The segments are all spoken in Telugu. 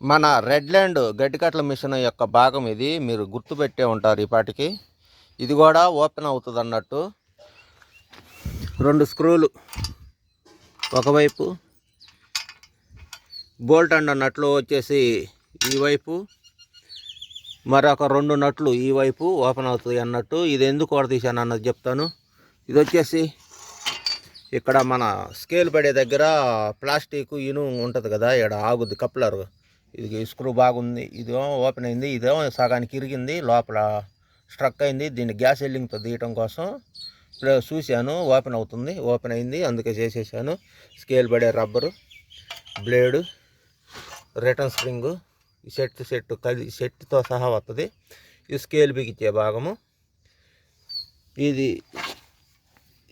మన రెడ్ ల్యాండ్ గడ్డికట్ల మిషన్ యొక్క భాగం ఇది. మీరు గుర్తుపెట్టే ఉంటారు ఈపాటికి ఇది కూడా ఓపెన్ అవుతుంది అన్నట్టు. రెండు స్క్రూలు ఒకవైపు. బోల్ట్ అండ్ నట్లు వచ్చేసి ఈ వైపు. మరొక రెండు నట్లు ఈ వైపు ఓపెన్ అవుతుంది అన్నట్టు. ఇది ఎందుకు కూడా తీశాను అన్నది చెప్తాను. ఇది వచ్చేసి ఇక్కడ మన స్కేల్ పడే దగ్గర ప్లాస్టిక్ ఇను ఉంటుంది కదా ఇక్కడ ఆగుద్ది కప్లర్. ఇది స్క్రూ బాగుంది ఇదేమో ఓపెన్ అయింది ఇదేమో సగానికి ఇరిగింది లోపల స్ట్రక్ అయింది దీన్ని గ్యాస్ ఎల్లింగ్తో తీయటం కోసం ఇప్పుడు చూశాను ఓపెన్ అవుతుంది ఓపెన్ అయింది అందుకే చేసేసాను. స్కేల్ పడే రబ్బరు బ్లేడు రిటర్న్ స్ప్రింగు ఈ సెట్ సెట్ కలి సెట్తో సహా వస్తుంది ఇది స్కేల్ బిగించే భాగము. ఇది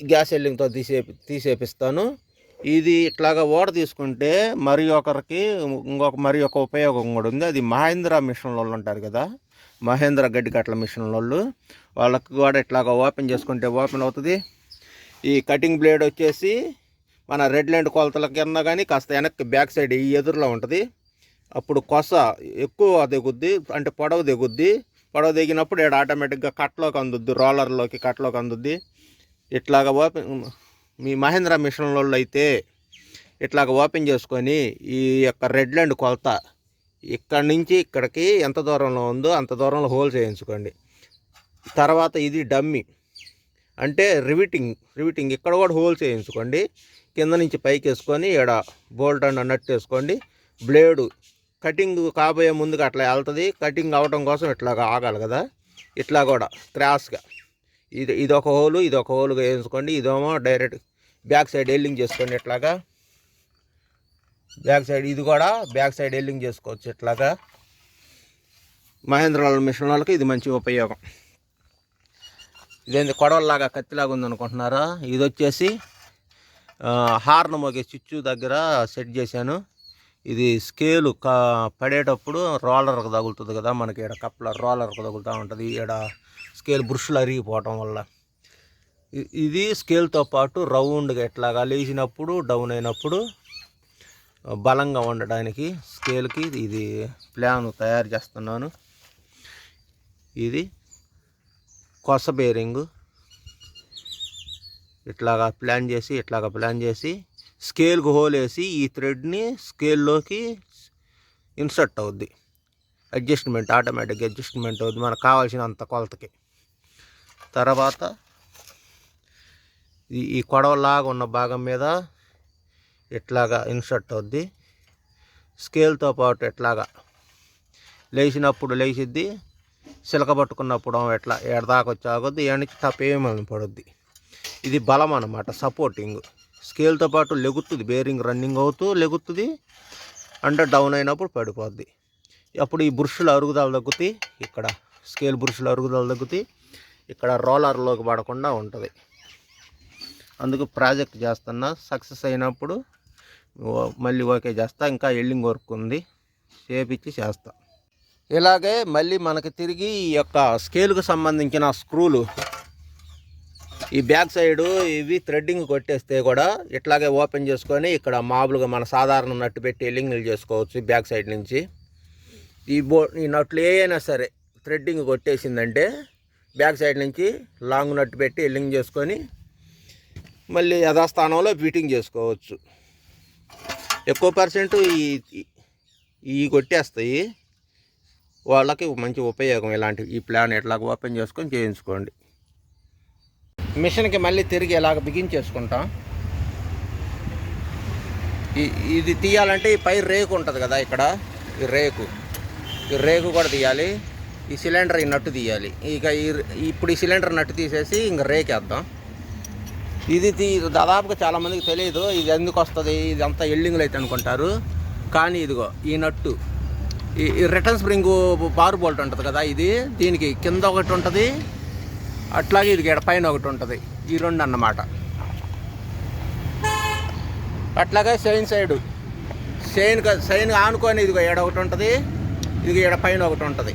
గ్యాస్ ఎల్లింగ్తో తీసే తీసేపిస్తాను. ఇది ఇట్లాగా ఓడ తీసుకుంటే మరి ఒకరికి ఇంకొక మరి ఒక ఉపయోగం కూడా ఉంది. అది మహేంద్ర మిషన్ వాళ్ళు ఉంటారు కదా మహేంద్ర గడ్డికట్ల మిషన్ వాళ్ళు. వాళ్ళకి కూడా ఇట్లాగా ఓపెన్ చేసుకుంటే ఓపెన్ అవుతుంది. ఈ కటింగ్ బ్లేడ్ వచ్చేసి మన రెడ్ ల్యాండ్ కొలతల కింద కానీ కాస్త వెనక్కి బ్యాక్ సైడ్ ఈ ఎదురులో ఉంటుంది. అప్పుడు కొస ఎక్కువ దిగుద్ది అంటే పొడవు దిగుద్ది. పొడవు దిగినప్పుడు ఇక్కడ ఆటోమేటిక్గా కట్లోకి అందుద్ది రోలర్లోకి కట్లోకి అందుద్ది. ఇట్లాగా ఓపెన్ మీ మహేంద్ర మిషన్లలో అయితే ఇట్లాగ ఓపెన్ చేసుకొని ఈ యొక్క రెడ్ ల్యాండ్ కొలత ఇక్కడి నుంచి ఇక్కడికి ఎంత దూరంలో ఉందో అంత దూరంలో హోల్ చేయించుకోండి. తర్వాత ఇది డమ్మి. అంటే రివిటింగ్ రివిటింగ్ ఇక్కడ కూడా హోల్ చేయించుకోండి. కింద నుంచి పైకి వేసుకొని ఇక్కడ బోల్ట్ అండ్ నట్ వేసుకోండి. బ్లేడు కటింగ్ కాబోయే ముందుగా అట్లా వెళ్తుంది. కటింగ్ అవడం కోసం ఇట్లాగా ఆగాలి కదా. ఇట్లా కూడా క్రాస్గా. ఇది ఇది ఒక హోలు ఇది ఒక హోలుగా వేసుకోండి ఇదేమో డైరెక్ట్ బ్యాక్ సైడ్ ఎల్లింగ్ చేసుకోండి ఇట్లాగా. బ్యాక్ సైడ్ ఇది కూడా బ్యాక్ సైడ్ ఎల్లింగ్ చేసుకోవచ్చు ఇట్లాగా. మహేంద్ర మిషన్ వాళ్ళకి ఇది మంచి ఉపయోగం. ఇదేంది కొడవల్లాగా కత్తిలాగా ఉందనుకుంటున్నారా? ఇది వచ్చేసి హార్న్ మోగే చిచ్చు దగ్గర సెట్ చేశాను. ఇది స్కేలు కా పడేటప్పుడు రోలర్కి తగులుతుంది కదా మనకి ఇక్కడ కప్పల రోలర్కి తగులుతూ ఉంటుంది. ఇక్కడ స్కేల్ బ్రుష్లు అరిగిపోవటం వల్ల. ఇది స్కేల్తో పాటు రౌండ్గా ఎట్లాగా లేచినప్పుడు డౌన్ అయినప్పుడు బలంగా ఉండడానికి స్కేల్కి ఇది ప్లాన్ తయారు చేస్తున్నాను. ఇది కొస బేరింగ్. ఇట్లాగా ప్లాన్ చేసి ఇట్లాగా ప్లాన్ చేసి స్కేల్కి హోలేసి ఈ థ్రెడ్ని స్కేల్లోకి ఇన్సర్ట్ అవుద్ది. అడ్జస్ట్మెంట్ ఆటోమేటిక్ అడ్జస్ట్మెంట్ అవుద్ది. మనకు కావాల్సినంత కొలతకి. తర్వాత ఈ ఈ కొడవలాగా ఉన్న భాగం మీద ఇట్లాగా ఇన్సర్ట్ అవుద్ది. స్కేల్తో పాటు ఎట్లాగా లేచినప్పుడు లేచిద్ది. సిలక పట్టుకున్నప్పుడు ఎట్లా ఎడదాకొచ్చి ఆగొద్ది ఏడ నుంచి తప్పేమని పడుద్ది. ఇది బలం అన్నమాట సపోర్టింగ్. స్కేల్తో పాటు లెగుతుంది బేరింగ్ రన్నింగ్ అవుతూ లెగుతుంది అంటే డౌన్ అయినప్పుడు పడిపోద్ది. అప్పుడు ఈ బురుషులు అరుగుదల తగ్గుతాయి ఇక్కడ స్కేల్ బురుషులు అరుగుదల తగ్గుతాయి ఇక్కడ రోలర్లోకి పడకుండా ఉంటుంది. అందుకు ప్రాజెక్ట్ చేస్తున్నా సక్సెస్ అయినప్పుడు మళ్ళీ ఓకే చేస్తా ఇంకా ఎల్లింగ్ వర్క్ ఉంది చేపించి చేస్తా. ఇలాగే మళ్ళీ మనకి తిరిగి ఈ యొక్క స్కేల్కు సంబంధించిన స్క్రూలు ఈ బ్యాక్ సైడ్ ఇవి థ్రెడ్డింగ్ కొట్టేస్తే కూడా ఇట్లాగే ఓపెన్ చేసుకొని ఇక్కడ మామూలుగా మన సాధారణ నట్టు పెట్టి ఎల్లింగ్లు చేసుకోవచ్చు బ్యాక్ సైడ్ నుంచి. ఈ బో ఈ నట్లు ఏ సరే థ్రెడ్డింగ్ కొట్టేసిందంటే బ్యాక్ సైడ్ నుంచి లాంగ్ నట్టు పెట్టి ఎల్లింగ్ చేసుకొని మళ్ళీ యథాస్థానంలో ఫిట్టింగ్ చేసుకోవచ్చు. ఎక్కువ పర్సెంట్ ఈ ఈ- కొట్టేస్తాయి. వాళ్ళకి మంచి ఉపయోగం ఇలాంటివి ఈ ప్లాన్ ఎట్లా ఓపెన్ చేసుకొని చేయించుకోండి. మిషన్కి మళ్ళీ తిరిగి ఇలాగ బిగించేసుకుంటాం ఇది తీయాలంటే ఈ పై రేకు ఉంటుంది కదా ఇక్కడ ఈ రేకు. ఈ రేకు కూడా తీయాలి. ఈ సిలిండర్ ఈ నట్టు తీయాలి. ఇక ఈ ఇప్పుడు ఈ సిలిండర్ నట్టు తీసేసి ఇంక రేకేద్దాం. ఇది తీ దాదాపుగా చాలామందికి తెలియదు ఇది ఎందుకు వస్తుంది? ఇది అంతా ఎల్డింగ్లు అయితే అనుకుంటారు. కానీ ఇదిగో ఈ నట్టు. ఈ ఈ రిటర్న్ స్ప్రింగ్ బార్ బోల్ట్ ఉంటుంది కదా ఇది. దీనికి కింద ఒకటి ఉంటుంది. అట్లాగే ఇది ఎడపైన ఒకటి ఉంటుంది. ఈ రెండు అన్నమాట. అట్లాగే సైన్ సైడు. సైన్ సైన్ ఆనుకొని ఇదిగో ఈడ ఒకటి ఉంటుంది. ఇది ఈడ పైన ఒకటి ఉంటుంది.